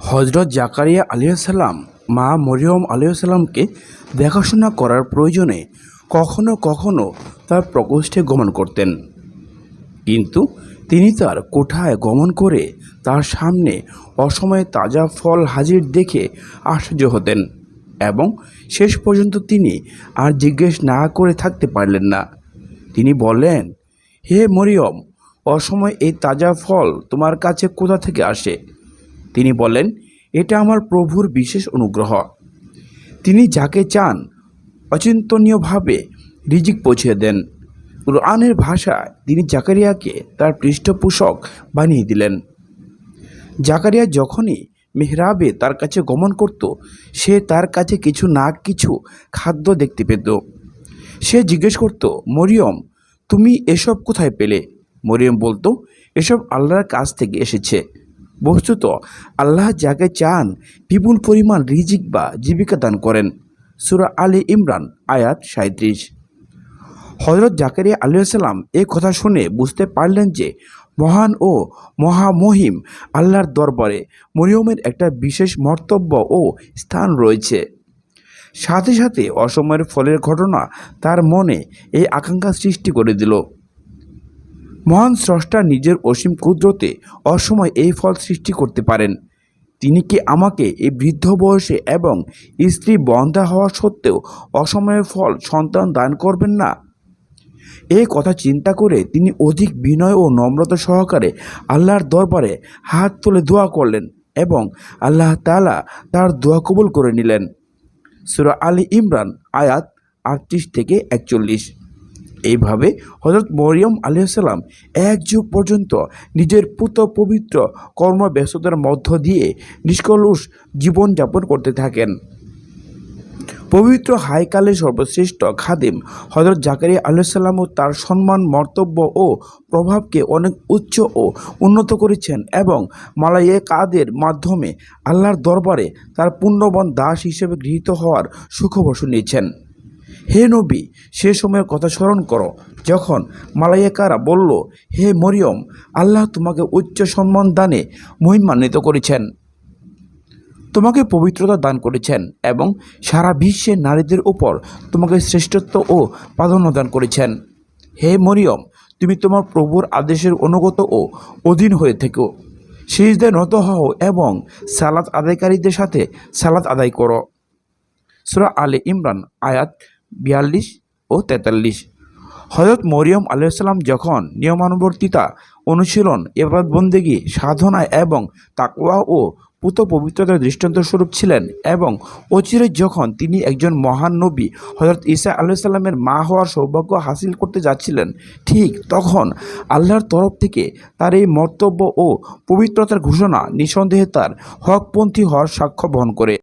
হজরত জাকারিয়া আলিয়াসাল্লাম মা মরিয়ম আলিয়াসাল্লামকে দেখাশোনা করার প্রয়োজনে কখনো কখনো তার প্রকোষ্ঠে গমন করতেন। কিন্তু তিনি তার কোঠায় গমন করে তার সামনে অসময়ে তাজা ফল হাজির দেখে আশ্চর্য হতেন এবং শেষ পর্যন্ত তিনি আর জিজ্ঞেস না করে থাকতে পারলেন না। তিনি বললেন, হে মরিয়ম অসময় এই তাজা ফল তোমার কাছে কোথা থেকে আসে? তিনি বলেন এটা আমার প্রভুর বিশেষ অনুগ্রহ। তিনি যাকে চান, অচিন্তনীয়ভাবে রিজিক পৌঁছে দেন। কোরআনের ভাষায় তিনি জাকারিয়াকে তার পৃষ্ঠপোষক বানিয়ে দিলেন। জাকারিয়া যখনই মেহরাবে তার কাছে গমন করত, সে তার কাছে কিছু না কিছু খাদ্য দেখতে পেত। সে জিজ্ঞেস করত, মরিয়ম, তুমি এসব কোথায় পেলে? মরিয়ম বলতো, এসব আল্লাহর কাছ থেকে এসেছে। বস্তুত আল্লাহ যাকে চান, বিপুল পরিমাণ রিজিক বা জীবিকা দান করেন। সুরা আলী ইমরান, আয়াত সাঁত্রিশ হজরত জাকারিয়া আলিয়াল্লাম এ কথা শুনে বুঝতে পারলেন যে, মহান ও মহামহিম আল্লাহর দরবারে মরিয়মের একটা বিশেষ মর্তব্য ও স্থান রয়েছে। সাথে সাথে অসময়ের ফলের ঘটনা তার মনে এই আকাঙ্ক্ষা সৃষ্টি করে দিল। মহান স্রষ্টা নিজের অসীম কুদরতে অসময় এই ফল সৃষ্টি করতে পারেন। তিনি কি আমাকে এই বৃদ্ধ বয়সে এবং স্ত্রী বন্ধা হওয়া সত্ত্বেও অসময়ের ফল সন্তান দান করবেন না? এই কথা চিন্তা করে তিনি অধিক বিনয় ও নম্রতা সহকারে আল্লাহর দরবারে হাত তুলে দোয়া করলেন এবং আল্লাহ তালা তার দোয়া কবুল করে নিলেন। সুরা আলী ইমরান আয়াত আটত্রিশ থেকে একচল্লিশ। এইভাবে হজরত মরিয়ম আলিয়াল্লাম এক যুগ পর্যন্ত নিজের পুত পবিত্র কর্মব্যস্ততার মধ্য দিয়ে নিষ্কলুষ জীবনযাপন করতে থাকেন। পবিত্র হাইকালের সর্বশ্রেষ্ঠ খাদিম হজরত জাকারিয়া আলাইসাল্লামও তার সম্মান, মর্তব্য ও প্রভাবকে অনেক উচ্চ ও উন্নত করেছেন এবং মালাইয়ে কাদের মাধ্যমে আল্লাহর দরবারে তার পুণ্যবান দাস হিসেবে গৃহীত হওয়ার সুখবর শুনিয়েছেন। হে নবী, সে সময়ের কথা স্মরণ করো। যখন মালাইকারা বলল, হে মরিয়ম, আল্লাহ তোমাকে উচ্চ সম্মান দানে মহিমান্বিত করেছেন। তোমাকে পবিত্রতা দান করেছেন এবং সারা বিশ্বে নারীদের উপর তোমাকে শ্রেষ্ঠত্ব ও প্রাধান্য দান করেছেন। হে মরিয়ম, তুমি তোমার প্রভুর আদেশের অনুগত ও অধীন হয়ে থেকো। সিজদায় নত হও এবং সালাত আদায়কারীদের সাথে সালাত আদায় করো। সুরা আলে ইমরান, আয়াত বিয়াল্লিশ ও তেতাল্লিশ। হজরত মরিয়ম আলাইসাল্লাম যখন নিয়মানুবর্তিতা অনুশীলন এবার বন্দেগী সাধনায় এবং তাকওয়া ও পুত পবিত্রতার দৃষ্টান্ত স্বরূপ ছিলেন এবং অচিরে যখন তিনি একজন মহান নবী হজরত ঈসা আলাইসাল্লামের মা হওয়ার সৌভাগ্য হাসিল করতে যাচ্ছিলেন, ঠিক তখন আল্লাহর তরফ থেকে তার এই মর্তব্য ও পবিত্রতার ঘোষণা নিঃসন্দেহে তার হকপন্থী হওয়ার সাক্ষ্য বহন করে।